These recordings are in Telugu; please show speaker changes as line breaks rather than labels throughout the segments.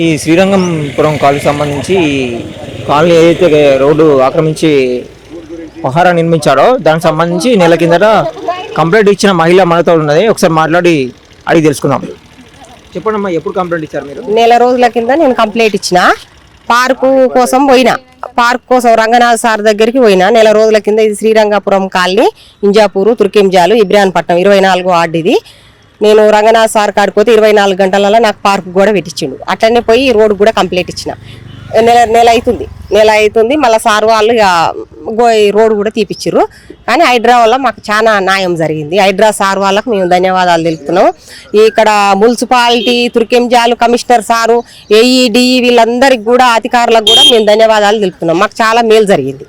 ఈ శ్రీరంగంపురం కాలనీకి సంబంధించి కాలనీ ఏదైతే రోడ్డు ఆక్రమించి పహారా నిర్మించాడో దానికి సంబంధించి నెల కిందట కంప్లైంట్ ఇచ్చిన మహిళ మనతో ఉన్నది. ఒకసారి మాట్లాడి అడిగి తెలుసుకుందాం. చెప్పండి అమ్మా ఎప్పుడు కంప్లైంట్ ఇచ్చారు మీరు?
నెల రోజుల కింద నేను కంప్లైంట్ ఇచ్చిన. పార్కు కోసం పోయినా. పార్క్ కోసం రంగనాథ్ సార్ దగ్గరికి పోయినా. నెల రోజుల కింద ఇది శ్రీరంగపురం కాలనీ ఇంజాపూరు తుర్కింజాలు ఇబ్రాన్పట్నం ఇరవై నాలుగు వార్డు ఇది. నేను రంగనాథ్ సార్ కాడికి పోతే ఇరవై నాలుగు గంటలలో నాకు పార్క్ కూడా పెట్టించిండు. అట్లనే పోయి రోడ్ కూడా కంప్లీట్ ఇచ్చిన. నెల నెల అవుతుంది నెల అవుతుంది మళ్ళీ సార్ వాళ్ళు ఇక గో ఈ రోడ్ కూడా తీపిచ్చిర్రు. కానీ హైడ్రా వల్ల మాకు చాలా న్యాయం జరిగింది. హైడ్రా సార్ వాళ్ళకు మేము ధన్యవాదాలు తెలుపుతున్నాం. ఇక్కడ municipality Turkayamjal commissioner sir AE DE వీళ్ళందరికీ కూడా అధికారులకు కూడా మేము ధన్యవాదాలు తెలుపుతున్నాం. మాకు చాలా మేలు జరిగింది.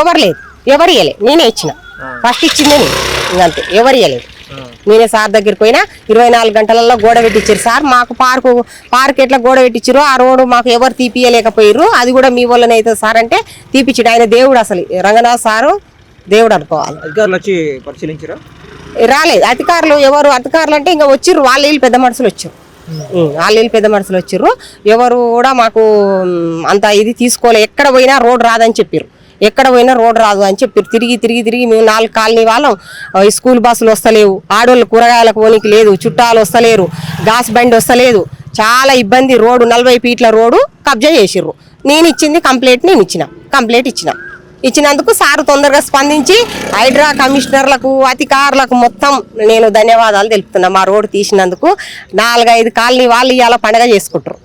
ఎవరు
లేదు. ఎవరు ఇవ్వలేదు నేనే ఇచ్చిన. ఫస్ట్ ఇచ్చిందే నేను ఇంకంతే. ఎవరు ఇవ్వలేదు నేనే సార్ దగ్గరికి పోయినా ఇరవై నాలుగు గంటలలో గోడ పెట్టించారు సార్. మాకు పార్కు పార్క్ ఎట్లా గోడ పెట్టించారు ఆ రోడ్డు మాకు ఎవరు తీపియలేకపోయారు అది కూడా మీ వల్లనే అవుతుంది సార్ అంటే తీపిచ్చాడు. ఆయన దేవుడు అసలు. రంగనాథ్ సారు దేవుడు అనుకోవాలి.
అధికారులు వచ్చి పరిశీలించారా?
రాలేదు. అధికారులు ఎవరు? అధికారులు అంటే ఇంకా వచ్చిర్రు. వాళ్ళు వీళ్ళు పెద్ద మనుషులు వచ్చారు. వాళ్ళు వీళ్ళు పెద్ద మనుషులు వచ్చిర్రు ఎవరు కూడా మాకు అంత ఇది తీసుకోలే. ఎక్కడ పోయినా రోడ్ రాదని చెప్పారు ఎక్కడ పోయినా రోడ్ రాదు అని చెప్పి తిరిగి తిరిగి తిరిగి మేము నాలుగు కాలనీ వాళ్ళం. ఈ స్కూల్ బస్సులు వస్తలేవు. ఆడోళ్ళు కూరగాయలకు పోనీకి లేదు. చుట్టాలు వస్తలేరు. గ్యాస్ బండి వస్తలేదు. చాలా ఇబ్బంది. రోడ్డు నలభై ఫీట్ల రోడ్డు కబ్జా చేసిర్రు. నేను ఇచ్చింది కంప్లైంట్ నేను ఇచ్చిన. కంప్లైంట్ ఇచ్చిన. ఇచ్చినందుకు సారు తొందరగా స్పందించి హైడ్రా కమిషనర్లకు అధికారులకు మొత్తం నేను ధన్యవాదాలు తెలుపుతున్నా. మా రోడ్డు తీసినందుకు నాలుగైదు కాలనీ వాళ్ళు ఇవాళ పండగ చేసుకుంటారు